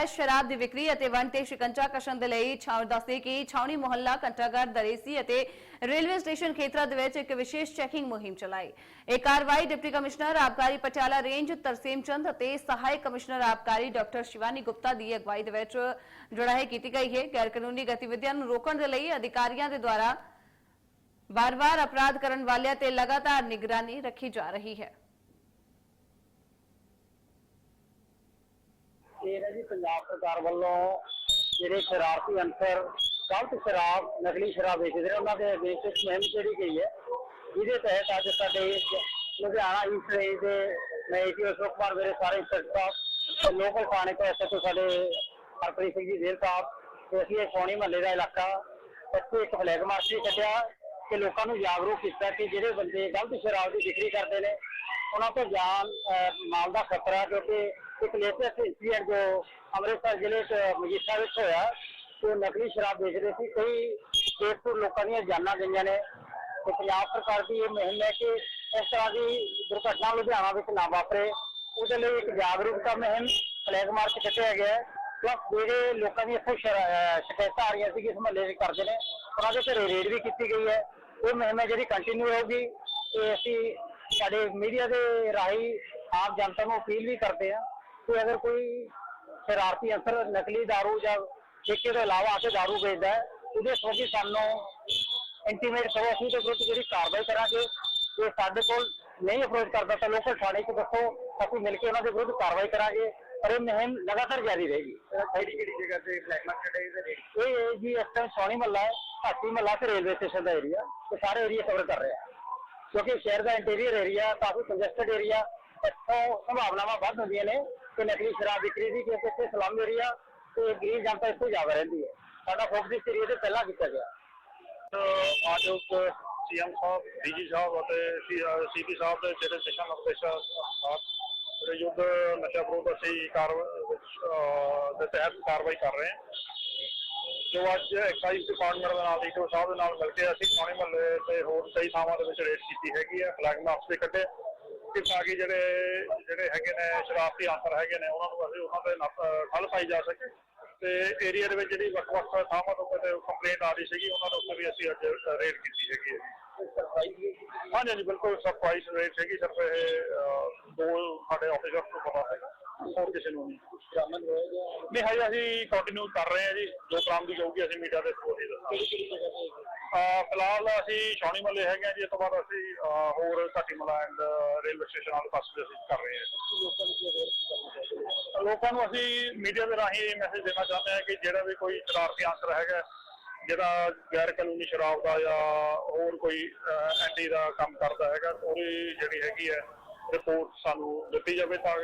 ਨਜਾਇਜ਼ ਸ਼ਰਾਬ ਦੀ ਵਿਕਰੀ ਅਤੇ ਵੰਡ ਤੇ ਸ਼ਿਕੰਜਾ ਕਸ਼ਨ ਦੇ ਲਈ ਛਾਉ ਦੱਸਦੇ ਕਿ ਛਾਉਣੀ ਮੁਹੱਲਾ ਕੰਟਾਗੜ ਦਰੇਸੀ ਅਤੇ ਰੇਲਵੇ ਸਟੇਸ਼ਨ ਖੇਤਰਾਂ ਦੇ ਵਿੱਚ ਇੱਕ ਵਿਸ਼ੇਸ਼ ਚੈਕਿੰਗ ਮੁਹਿੰਮ ਚਲਾਈ। ਇਹ ਕਾਰਵਾਈ ਡਿਪਟੀ ਕਮਿਸ਼ਨਰ ਆਬਕਾਰੀ ਪਟਿਆਲਾ ਰੇਂਜ ਤਰਸੇਮ ਚੰਦ ਅਤੇ ਸਹਾਇਕ ਕਮਿਸ਼ਨਰ ਆਬਕਾਰੀ ਡਾਕਟਰ ਸ਼ਿਵਾਨੀ ਗੁਪਤਾ ਦੀ ਅਗਵਾਈ ਦੇ ਵਿੱਚ ਜਿਹੜਾ ਹੈ ਕੀਤੀ ਗਈ ਹੈ। ਗੈਰ ਕਾਨੂੰਨੀ ਗਤੀਵਿਧੀਆਂ ਨੂੰ ਰੋਕਣ ਦੇ ਲਈ ਅਧਿਕਾਰੀਆਂ ਦੇ ਦੁਆਰਾ ਵਾਰ-ਵਾਰ ਅਪਰਾਧ ਕਰਨ ਵਾਲਿਆਂ ਤੇ ਲਗਾਤਾਰ ਨਿਗਰਾਨੀ ਰੱਖੀ ਜਾ ਰਹੀ ਹੈ। ਇਹ ਹੈ ਜੀ ਪੰਜਾਬ ਸਰਕਾਰ ਵੱਲੋਂ ਜਿਹੜੇ ਸ਼ਰਾਰਤੀ ਅੰਸਰ ਗਲਤ ਸ਼ਰਾਬ ਨਕਲੀ ਸ਼ਰਾਬ ਵੇਚਦੇ ਨੇ ਉਹਨਾਂ ਦੇ ਅਗੇਂਸਟ ਇੱਕ ਮੁਹਿੰਮ ਜਿਹੜੀ ਗਈ ਹੈ ਜਿਹਦੇ ਤਹਿਤ ਅੱਜ ਸਾਡੇ ਲੁਧਿਆਣਾ ਈਸਟ ਰੇਂਜ ਦੇ ਮੈਂ ਏਟੀ ਅਸ਼ੋਕ ਕੁਮਾਰ ਮੇਰੇ ਸਾਰੇ ਇੰਸਪੈਕਟਰ ਲੋਕਲ ਥਾਣੇ ਤੋਂ ਐਸਐਚਓ ਸਾਡੇ ਹਰਪ੍ਰੀਤ ਸਿੰਘ ਜੀ ਦੇਰ ਸਾਹਿਬ ਤੇ ਅਸੀਂ ਇਹ ਸੋਣੀ ਮਹੱਲੇ ਦਾ ਇਲਾਕਾ ਇੱਥੇ ਇੱਕ ਫਲੈਗ ਮਾਰਚ ਵੀ ਕੱਢਿਆ ਕਿ ਲੋਕਾਂ ਨੂੰ ਜਾਗਰੂਕ ਕੀਤਾ ਕਿ ਜਿਹੜੇ ਬੰਦੇ ਗਲਤ ਸ਼ਰਾਬ ਦੀ ਵਿਕਰੀ ਕਰਦੇ ਨੇ ਉਹਨਾਂ ਤੋਂ ਜਾਨ ਅਹ, ਮਾਲ ਦਾ ਖਤਰਾ ਕਿਉਂਕਿ ਇੱਕ ਲੇਟੈਸਟ ਇੰਸੀਡੈਂਟ ਜੋ ਅੰਮ੍ਰਿਤਸਰ ਜ਼ਿਲ੍ਹੇ ਚ ਮਜੀਠਾ ਵਿੱਚ ਹੋਇਆ। ਕਿ ਨਕਲੀ ਸ਼ਰਾਬ ਵੇਚ ਰਹੇ ਸੀ। ਕਈ ਬੇਕਸੂਰ ਲੋਕਾਂ ਦੀਆਂ ਜਾਨਾਂ ਗਈਆਂ ਨੇ। ਤੇ ਪੰਜਾਬ ਸਰਕਾਰ ਦੀ ਇਹ ਮੁਹਿੰਮ ਹੈ ਕਿ ਇਸ ਤਰ੍ਹਾਂ ਦੀ ਦੁਰਘਟਨਾ ਲੁਧਿਆਣਾ ਵਿੱਚ ਨਾ ਵਾਪਰੇ। ਉਹਦੇ ਲਈ ਇੱਕ ਜਾਗਰੂਕਤਾ ਮੁਹਿੰਮ ਫਲੈਗ ਮਾਰਚ ਕੱਢਿਆ ਗਿਆ ਪਲੱਸ ਜਿਹੜੇ ਲੋਕਾਂ ਦੀ ਇੱਥੇ ਸ਼ਿਕਾਇਤਾਂ ਆ ਰਹੀਆਂ ਸੀ ਕਿ ਇਸ ਮਹੱਲੇ ਵਿੱਚ ਕਰਦੇ ਨੇ, ਉਹਨਾਂ ਦੇ ਘਰੇ ਰੇਡ ਵੀ ਕੀਤੀ ਗਈ ਹੈ। ਇਹ ਮੁਹਿੰਮ ਹੈ ਜਿਹੜੀ ਕੰਟੀਨਿਊ ਹੋਊਗੀ ਤੇ ਅਸੀਂ ਸਾਡੇ ਮੀਡੀਆ ਦੇ ਰਾਹੀਂ ਆਮ ਜਨਤਾ ਨੂੰ ਅਪੀਲ ਵੀ ਕਰਦੇ ਆ ਕਿ ਅਗਰ ਕੋਈ ਸ਼ਰਾਰਤੀ ਅਸਰ ਨਕਲੀ दारू ਜਾਂ ਠੇਕੇ ਤੋਂ ਇਲਾਵਾ ਆ ਕੇ दारू ਵੇਚਦਾ ਹੈ ਉਹਦੇ ਸੰਬੰਧੀ ਸਾਨੂੰ ਇੰਟੀਮੇਟ ਕਰੋ ਅਸੀਂ ਉਹਦੇ ਵਿਰੁੱਧ ਜਿਹੜੀ ਕਾਰਵਾਈ ਕਰਾਂਗੇ ਜੇ ਸਾਡੇ ਕੋਲ ਨਹੀਂ ਅਪਰੋਚ ਕਰਦਾ ਤਾਂ ਲੋਕਲ ਥਾਣੇ 'ਚ ਦੱਸੋ ਅਸੀਂ ਮਿਲ ਕੇ ਉਹਨਾਂ ਦੇ ਵਿਰੁੱਧ ਕਾਰਵਾਈ ਕਰਾਂਗੇ ਪਰ ਇਹ ਮੁਹਿੰਮ ਲਗਾਤਾਰ ਜਾਰੀ ਰਹੇਗੀ ਕਿਹੜੀ ਕਿਹੜੀ ਜਗ੍ਹਾ ਤੇ ਬਲੈਕ ਮਾਰਕੀਟ ਹੈ ਇਹਦੇ ਇਹ ਇਹ ਜੀ ਇਸ ਟਾਈਮ ਸੋਣੀ ਮੱਲਾ ਹੈ ਹਾਤੀ ਮੱਲਾ ਤੇ ਰੇਲਵੇ ਸਟੇਸ਼ਨ ਦਾ ਏਰੀਆ ਇਹ ਸਾਰੇ ਏਰੀਆ ਕਵਰ ਕਰ ਰਹੇ ਆ ਕਿਉਂਕਿ ਸ਼ਹਿਰ ਦਾ ਇੰਟੀਰੀਅਰ ਏਰੀਆ ਕਾਫੀ ਕੰਜਸਟਡ ਏਰੀਆ ਇੱਥੋਂ ਸੰਭਾਵਨਾਵਾਂ ਵੱਧ ਹੁੰਦੀਆਂ ਨੇ ਕਿ ਨਕਲੀ ਸ਼ਰਾਬ ਵਿਕਰੀ ਦੀ ਕਿਉਂਕਿ ਇੱਥੇ ਸਲਮ ਏਰੀਆ ਤੇ ਗਰੀਬ ਜਨਤਾ ਇੱਥੇ ਜ਼ਿਆਦਾ ਰਹਿੰਦੀ ਹੈ। ਸਾਡਾ ਫੋਕਸ ਏਰੀਆ ਤੇ ਪਹਿਲਾਂ ਕੀਤਾ ਗਿਆ। ਅੱਜ ਸੀਐਮ ਸਾਹਿਬ, ਡੀਜੀ ਸਾਹਿਬ ਅਤੇ ਸੀਪੀ ਸਾਹਿਬ ਦੇ ਜਿਹੜੇ ਦਿਸ਼ਾ ਨਿਰਦੇਸ਼ਾਂ ਜਿਹੜੇ ਯੁੱਧ ਨਸ਼ਾ ਵਿਰੋਧ ਅਸੀਂ ਕਾਰਵਾਈ ਦੇ ਤਹਿਤ ਕਾਰਵਾਈ ਕਰ ਰਹੇ ਹਾਂ। ਜੋ ਅੱਜ ਐਕਸਾਈਜ਼ ਡਿਪਾਰਟਮੈਂਟ ਦੇ ਨਾਲ ਡੀਟੋ ਸਾਹਿਬ ਦੇ ਨਾਲ ਮਿਲ ਕੇ ਅਸੀਂ ਖਾਣੇ ਮਹੱਲੇ ਤੇ ਹੋਰ ਕਈ ਥਾਵਾਂ ਦੇ ਵਿੱਚ ਰੇਡ ਕੀਤੀ ਹੈਗੀ ਹੈ ਫਲੈਗ ਮਾਰਚ ਤੇ ਕੱਢੇ। ਕਿ ਜਿਹੜੇ ਜਿਹੜੇ ਹੈਗੇ ਨੇ, ਸ਼ਰਾਰਤੀ ਆਂਸਰ ਹੈਗੇ ਨੇ, ਉਹਨਾਂ ਨੂੰ ਅਸੀਂ ਉਹਨਾਂ ਦੇ ਠੱਲ ਪਾਈ ਜਾ ਸਕੇ। ਤੇ ਏਰੀਆ ਦੇ ਵਿੱਚ ਜਿਹੜੀ ਵੱਖ-ਵੱਖ ਥਾਵਾਂ ਤੋਂ ਕਿਤੇ ਕੰਪਲੇਂਟ ਆ ਰਹੀ ਸੀਗੀ, ਉਹਨਾਂ ਦੇ ਉੱਤੇ ਵੀ ਅਸੀਂ ਅੱਜ ਰੇਡ ਕੀਤੀ ਹੈਗੀ ਹੈ। ਹਾਂਜੀ ਹਾਂਜੀ, ਬਿਲਕੁਲ ਸਰਪ੍ਰਾਈਜ਼ ਰੇਟ ਹੈਗੀ ਸਿਰਫ ਇਹ ਦੋ ਸਾਡੇ ਆਫੀਸਰ ਨੂੰ ਪਤਾ ਹੈਗਾ ਹੋਰ ਕਿਸੇ ਨੂੰ ਨਹੀਂ। ਨਹੀਂ, ਹਜੇ ਅਸੀਂ ਕੰਟੀਨਿਊ ਕਰ ਰਹੇ ਹਾਂ ਜੀ, ਜੋ ਬਰਾਮਦੀ ਹੋਊਗੀ, ਅਸੀਂ ਮੀਡੀਆ ਦੇ ਥਰੂ ਹੀ ਦੱਸਾਂਗੇ। ਫਿਲਹਾਲ ਅਸੀਂ ਸ਼ੌਣੀ ਮੱਲੇ ਹੈਗੇ ਹਾਂ ਜੀ ਇਸ ਤੋਂ ਬਾਅਦ ਅਸੀਂ ਹੋਰ ਘਾਟੀਮਲਾ ਐਂਡ ਰੇਲਵੇ ਸਟੇਸ਼ਨ ਵਾਲੇ ਪਾਸੇ ਅਸੀਂ ਕਰ ਰਹੇ ਹਾਂ। ਲੋਕਾਂ ਨੂੰ ਅਸੀਂ ਮੀਡੀਆ ਦੇ ਰਾਹੀਂ ਇਹ ਮੈਸੇਜ ਦੇਣਾ ਚਾਹੁੰਦੇ ਹਾਂ ਕਿ ਜਿਹੜਾ ਵੀ ਕੋਈ ਸ਼ਰਾਰਤੀ ਆਂਸਰ ਹੈਗਾ, ਜਿਹੜਾ ਗੈਰ ਕਾਨੂੰਨੀ ਸ਼ਰਾਬ ਦਾ ਜਾਂ ਹੋਰ ਕੋਈ ਐਂਟੀ ਦਾ ਕੰਮ ਕਰਦਾ ਹੈਗਾ, ਉਹਦੀ ਜਿਹੜੀ ਹੈਗੀ ਹੈ ਰਿਪੋਰਟ ਸਾਨੂੰ ਦਿੱਤੀ ਜਾਵੇ ਤਾਂ